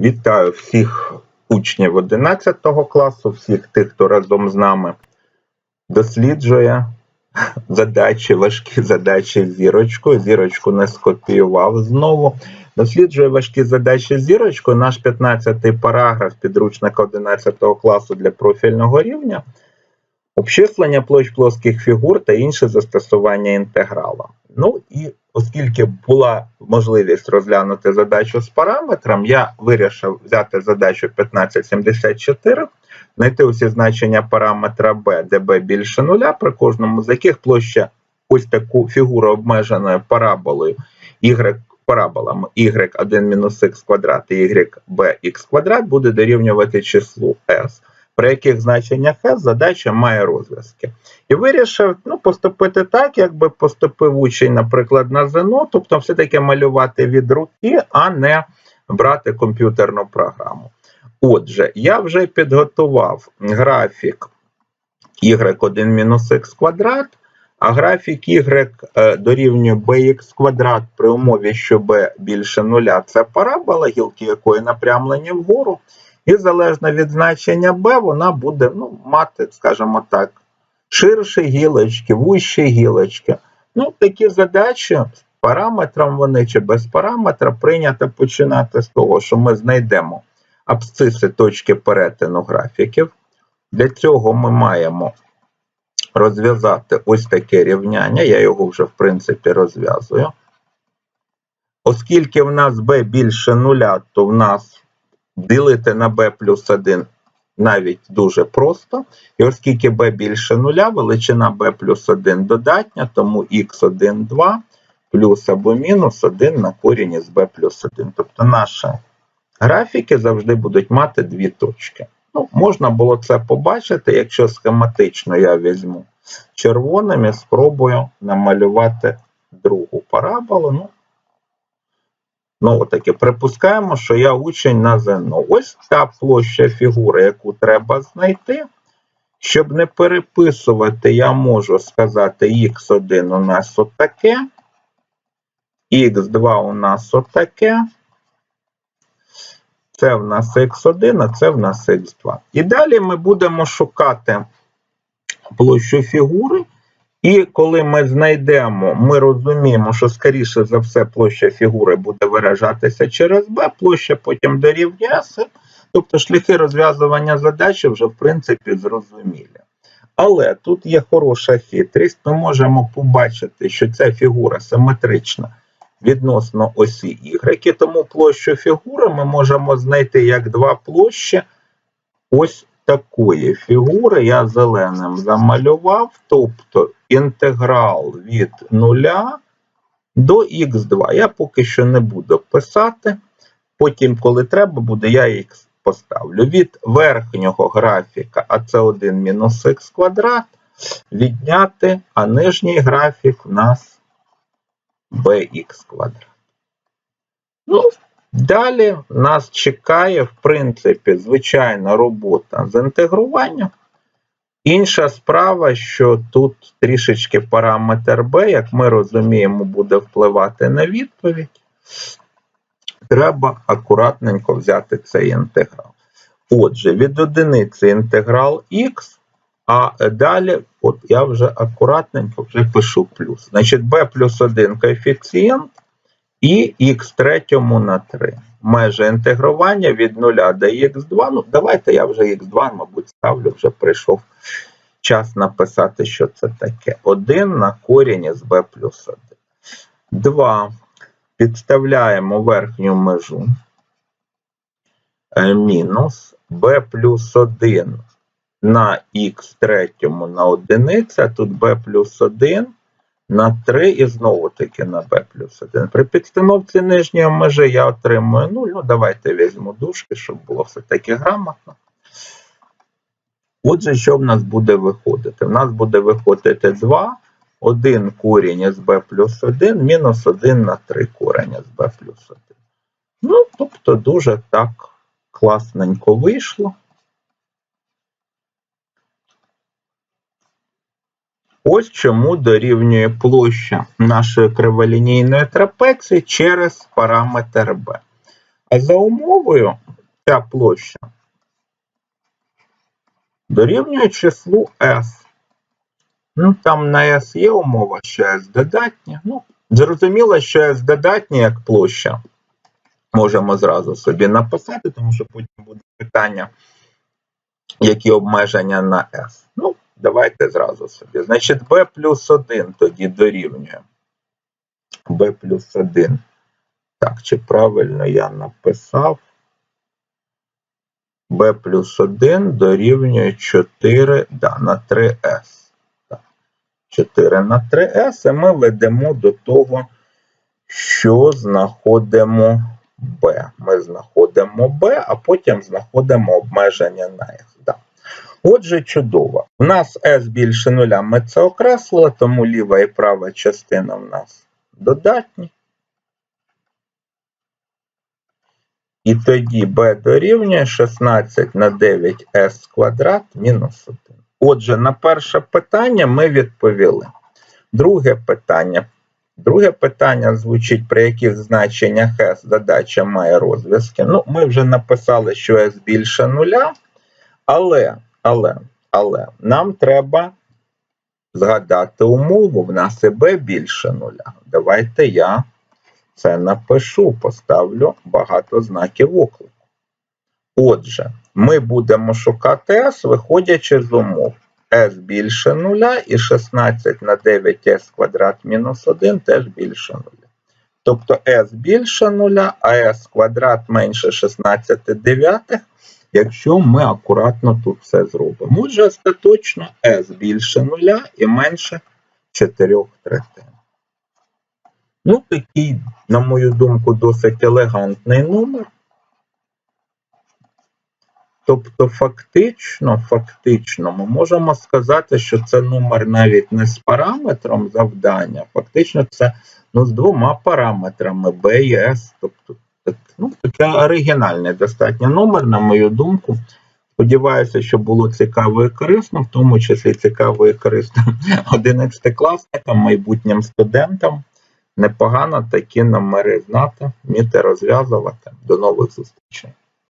Вітаю всіх учнів 11 класу, всіх тих, хто разом з нами досліджує задачі, важкі задачі зірочкою. Зірочку не скопіював знову. Досліджує важкі задачі зірочкою. Наш 15-й параграф підручника 11 класу для профільного рівня. Обчислення площ плоских фігур та інше застосування інтеграла. Ну і оскільки була можливість розглянути задачу з параметром, я вирішив взяти задачу 1574, знайти усі значення параметра b, де b більше нуля, при кожному з яких площа ось таку фігуру обмеженою параболою y параболами y1 мінус х квадрат іybx квадрат буде дорівнювати числу s при яких значеннях S задача має розв'язки. І вирішив ну, поступити так, якби поступив учень, наприклад, на ЗНО, тобто все-таки малювати від руки, а не брати комп'ютерну програму. Отже, я вже підготував графік y1 х квадрат, а графік y е, дорівнює bx квадрат при умові, що b більше нуля це парабола, гілки якої напрямлені вгору. І залежно від значення b, вона буде ну, мати, скажімо так, ширші гілочки, вущі гілочки. Ну, такі задачі з параметром вони чи без параметра прийнято починати з того, що ми знайдемо абсциси точки перетину графіків. Для цього ми маємо розв'язати ось таке рівняння. Я його вже, в принципі, розв'язую. Оскільки в нас b більше нуля, то в нас ділити на b плюс 1 навіть дуже просто. І оскільки b більше нуля, величина b плюс 1 додатня, тому x1, 2 плюс або мінус 1 на корінь із b плюс 1. Тобто наші графіки завжди будуть мати дві точки. Ну, Можна було це побачити, якщо схематично я візьму червоним і спробую намалювати другу параболу. Ну, Ну, таки припускаємо, що я учень на ЗНО. Ось ця площа фігури, яку треба знайти. Щоб не переписувати, я можу сказати, х1 у нас отаке, х2 у нас отаке. Це в нас х1, а це в нас х2. І далі ми будемо шукати площу фігури. І коли ми знайдемо, ми розуміємо, що скоріше за все площа фігури буде виражатися через b, площа потім дорівнює S, тобто шляхи розв'язування задачі вже в принципі зрозумілі. Але тут є хороша хитрість, ми можемо побачити, що ця фігура симетрична відносно осі Y, тому площу фігури ми можемо знайти як два площі. Ось такої фігури я зеленим замалював, тобто інтеграл від 0 до х2. Я поки що не буду писати. Потім, коли треба буде, я х поставлю. Від верхнього графіка, а це 1 мінус х квадрат, відняти, а нижній графік у нас bx квадрат. Ну, Далі нас чекає, в принципі, звичайна робота з інтегруванням. Інша справа, що тут трішечки параметр b, як ми розуміємо, буде впливати на відповідь. Треба акуратненько взяти цей інтеграл. Отже, від одиниці інтеграл х, а далі, от я вже акуратненько вже пишу плюс. Значить, b плюс 1 коефіцієнт і х третьому на 3. Межа інтегрування від 0 до х2. Ну, давайте я вже х2, мабуть, ставлю, вже прийшов час написати, що це таке. 1 на корінь із b плюс 1. 2. Підставляємо верхню межу. Е, мінус b плюс 1 на х третьому на одиниця, тут b плюс 1 на 3 і знову таки на b плюс 1. При підстановці нижньої межі я отримую 0. Ну, давайте візьму дужки, щоб було все-таки грамотно. Отже, що в нас буде виходити? В нас буде виходити 2, 1 корінь із b плюс 1, мінус 1 на 3 корінь із b плюс 1. Ну, тобто, дуже так класненько вийшло. Ось чому дорівнює площа нашої криволінійної трапеції через параметр b. А за умовою ця площа дорівнює числу S. Ну, там на S є умова, що S додатня. Ну, зрозуміло, що S додатня як площа. Можемо зразу собі написати, тому що потім буде питання, які обмеження на S. Ну, давайте зразу собі. Значить, B плюс 1 тоді дорівнює. B плюс 1. Так, чи правильно я написав? b плюс 1 дорівнює 4 да, на 3s. Так. 4 на 3s, і ми ведемо до того, що знаходимо b. Ми знаходимо b, а потім знаходимо обмеження на s. Да. Отже, чудово. У нас s більше нуля ми це окреслили, тому ліва і права частина в нас додатні. І тоді b дорівнює 16 на 9s квадрат мінус 1. Отже, на перше питання ми відповіли. Друге питання. Друге питання звучить, при яких значеннях s задача має розв'язки. Ну, ми вже написали, що s більше нуля, але, але, але нам треба згадати умову. В нас b більше нуля. Давайте я це напишу, поставлю багато знаків оклику. Отже, ми будемо шукати s, виходячи з умов. s більше нуля і 16 на 9s квадрат мінус 1 теж більше нуля. Тобто s більше нуля, а s квадрат менше 16 дев'ятих, якщо ми акуратно тут все зробимо. Отже, остаточно s більше нуля і менше 4 третин. Ну, такий, на мою думку, досить елегантний номер. Тобто, фактично, фактично, ми можемо сказати, що це номер навіть не з параметром завдання, фактично, це ну, з двома параметрами B і S. Тобто, ну, таке оригінальний достатньо номер, на мою думку. Сподіваюся, що було цікаво і корисно, в тому числі цікаво і корисно 11-класникам, майбутнім студентам. Непогано такі номери знати, вміти розв'язувати. До нових зустрічей.